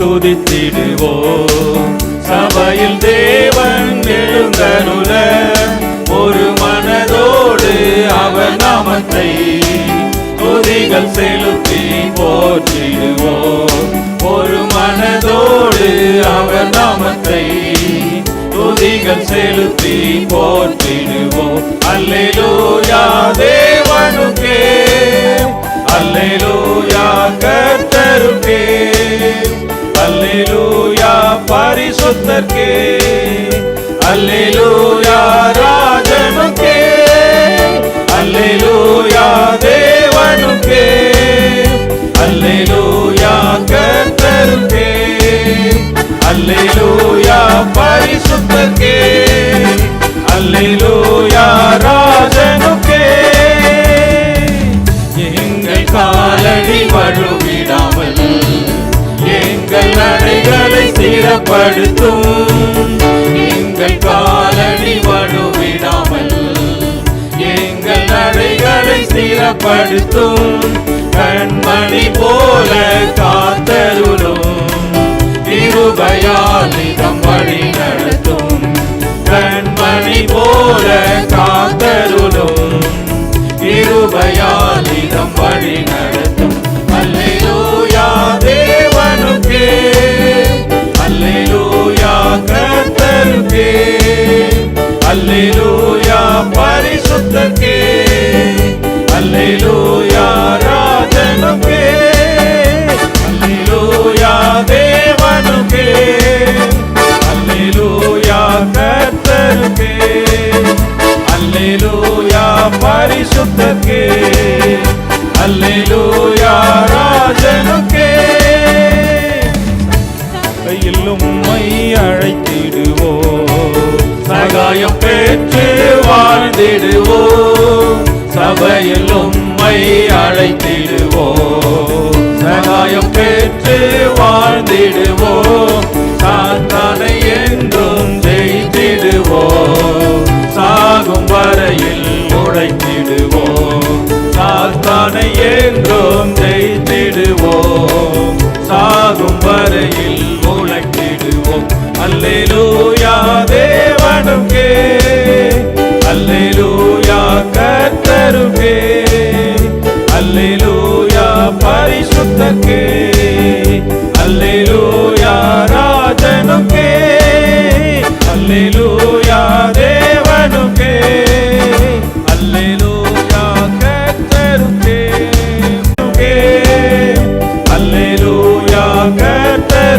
துதித்திடுவோம். சபையில் தேவன் எழுந்தருள ஒரு மனதோடு அவர் நாமத்தை துதிகள் செலுத்தி போற்றிடுவோம். ஒரு மனதோடு அவர் நாமத்தை துதிகள் செலுத்தி போற்றிடுவோம். அல்லேலூயா தேவனுக்கே. அல்லேலூயா பரிசுத்தர்க்கே அல்லேலூயா ராஜனுக்கே. அல்லேலூயா தேவனுக்கே. அல்லேலூயா கர்த்தருக்கே. அல்லேலூயா பரிசுத்தர்க்கே. அல்லேலூயா ராஜனுக்கே. எங்கள் காலடி வழுவிடாமல் எங்கள் நடைகளை சீரப்படுத்தும் எங்கள் காலடி வடுவிடாமல் எங்கள் நடைகளை சீரப்படுத்தும் கண்மணி போல காத்தருளும். இருபயாலிடம் வழி நடத்தும். கண்மணி போல காத்தருளும். இருபயாலிடம் வழி நடத்தும். அல்லேலூயா பரிசுத்தர்க்கே. அல்லேலூயா ராஜனுக்கே. அல்லேலூயா தேவனுக்கே. அல்லேலூயா கர்த்தருக்கே. அல்லேலூயா பரிசுத்தர்க்கே. அல்லேலூயா ராஜனுக்கே. கையில் உம்மை அழைத்திடுவோ சகாயம் பே அழைத்திடுவோம். சபையில் உம்மை அழைத்திடுவோம். சகாயம் பெற்று வாழ்ந்திடுவோம். சாத்தானை என்றும் ஜெயித்திடுவோம். சாகும் வரையில் உழைத்திடுவோம். சாத்தானை என்றும் ஜெயித்திடுவோம். சாகும் வரையில் உழைத்திடுவோம். அல்லேலோ